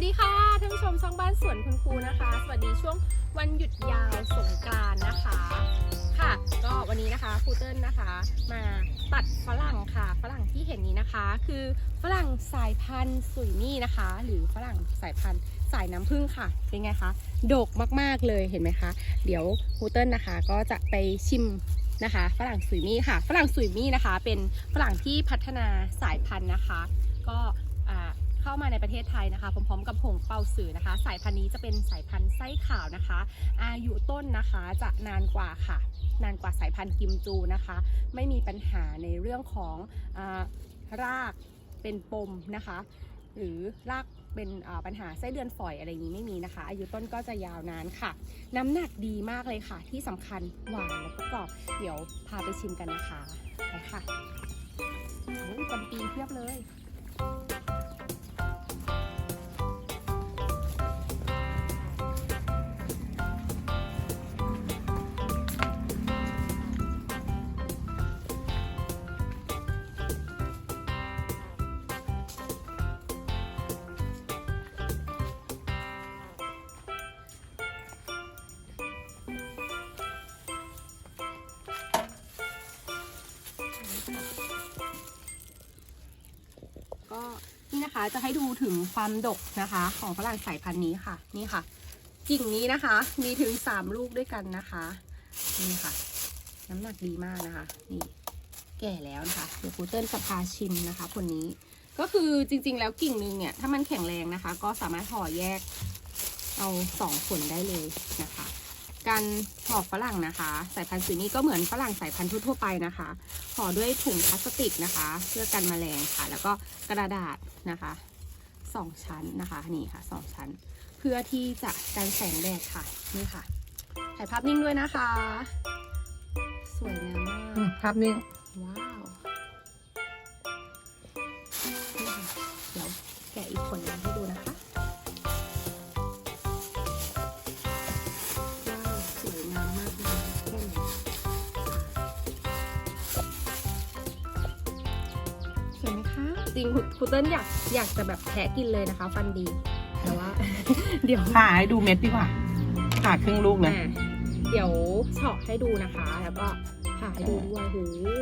วัสดีค่ะท่านผู้ชมช่องบ้านสวนคุณครูนะคะ สวัสดีช่วงวันหยุดยาวสงกรานต์นะคะค่ะ ก็วันนี้นะคะครูเติ้ลนะคะ มาตัดฝรั่งค่ะฝรั่งที่เห็นนี้นะคะ คือฝรั่งสายพันธุ์สุยมี่นะคะ หรือฝรั่งสายพันธุ์สายน้ำผึ้งค่ะ เป็นไงคะดกมากๆเลยเห็นไหมคะเดี๋ยวครูเติ้ลนะคะ ก็จะไปชิมนะคะฝรั่งสุยมี่ค่ะฝรั่งสุยมี่นะคะ เป็นฝรั่งที่พัฒนาสายพันธุ์นะคะ ก็อ่า เข้ามาในประเทศไทยนะคะ พร้อมๆกับหงเป่าสื่อนะคะ สายพันธุ์นี้จะเป็นสายพันธุ์ไส้ขาวนะคะ อายุต้นนะคะจะนานกว่าค่ะ นานกว่าสายพันธุ์กิมจูนะคะ ไม่มีปัญหาในเรื่องของอารากเป็นปมนะคะ หรือรากเป็นปัญหาไส้เดือนฝอยอะไรนี้ไม่มีนะคะ อายุต้นก็จะยาวนานค่ะ น้ำหนักดีมากเลยค่ะ ที่สำคัญหวานแล้วก็กรอบเดี๋ยวพาไปชิมกันนะคะไปค่ะโอ้ยจำปีเพียบเลย ก็นี่นะคะจะให้ดูถึงความดกนะคะ ของฝรั่งสายพันธุ์นี้ค่ะ นี่ค่ะ กิ่งนี้นะคะ มีถึงสามลูกด้วยกันนะคะ นี่ค่ะ น้ำหนักดีมากนะคะ นี่แก่แล้วนะคะ เดี๋ยวครูเติ้ลจะพาชิมนะคะผลนี้ ก็คือจริงๆ แล้วกิ่งหนึ่งเนี่ย ถ้ามันแข็งแรงนะคะ ก็สามารถห่อแยกเอาสองผลได้เลยนะคะ การห่อฝรั่งนะคะ สายพันธุ์สีนี้ก็เหมือนฝรั่งสายพันธุ์ทั่วๆไปนะคะห่อด้วยถุงพลาสติกนะคะ เพื่อกันแมลงค่ะ แล้วก็กระดาษนะคะสองชั้นนะคะนี่ค่ะสองชั้น เพื่อที่จะกันแสงแดดค่ะนี่ค่ะถ่ายภาพนิ่งด้วยนะคะ สวยงามมากอืมภาพนิ่งว้าวนี่ค่ะเดี๋ยวแกะอีกผลหนึงให้ดูนะคะ จริงคุณครูเติ้ลอยากอยากจะแบบแทะกินเลยนะคะ ฟันดี แต่ว่า เดี๋ยวผ่าให้ดูเม็ดดีกว่าผ่าครึ่งลูกนะ อะเดี๋ยวเฉาะให้ดูนะคะ แล้วก็ผ่าให้ดูด้วยโห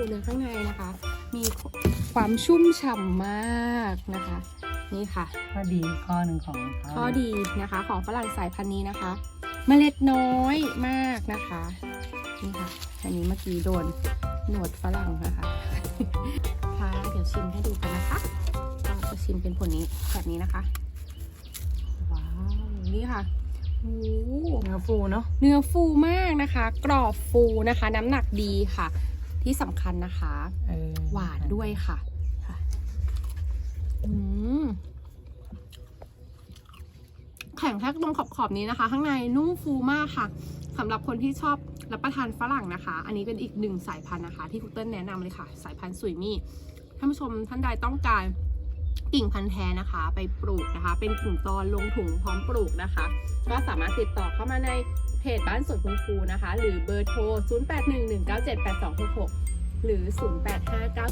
เนื้อข้างในนะคะ มีความชุ่มฉ่ำมากนะคะ นี่ค่ะ ข้อดีข้อหนึ่งของเขาข้อดีนะคะ ของฝรั่งสายพันธุ์นี้นะคะ เมล็ดน้อยมากนะคะ นี่ค่ะ อันนี้เมื่อกี้โดนหนวดฝรั่งนะคะค่ะเดี๋ยวชิมให้ดูกันนะคะก็จะชิมเป็นผลนี้แบบนี้นะคะ ว้าว นี่ค่ะโอ้โหเนื้อฟูเนาะ เนื้อฟูมากนะคะ กรอบฟูนะคะ น้ำหนักดีค่ะ ที่สำคัญนะคะเออหวานด้วยค่ะค่ะอืมแข็งแค่ตรงขอบขอบๆนี้นะคะ ข้างในนุ่มฟูมากค่ะสำหรับคนที่ชอบ รับประทานฝรั่งนะคะ อันนี้เป็นอีกหนึ่งสายพันธุ์นะคะ ที่คุกเติ้ลแนะนำเลยค่ะ สายพันธุ์สุยมี่ท่านผู้ชมท่านใดต้องการกิ่งพันธุ์แท้นะคะ ไปปลูกนะคะ เป็นกิ่งตอนลงถุงพร้อมปลูกนะคะ ก็สามารถติดต่อเข้ามาในเพจบ้านสวนคุณครูนะคะ หรือเบอร์โทร 0811978266 หรือ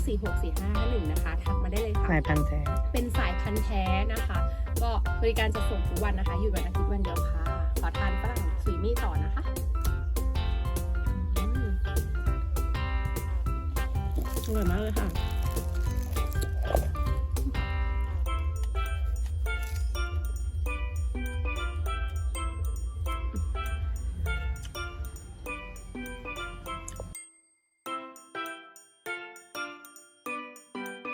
0859464551 นะคะทักมาได้เลยค่ะ สายพันธุ์แท้ เป็นสายพันธุ์แท้นะคะ ก็บริการจะส่งทุกวันนะคะ อยู่วันอาทิตย์วันเดียว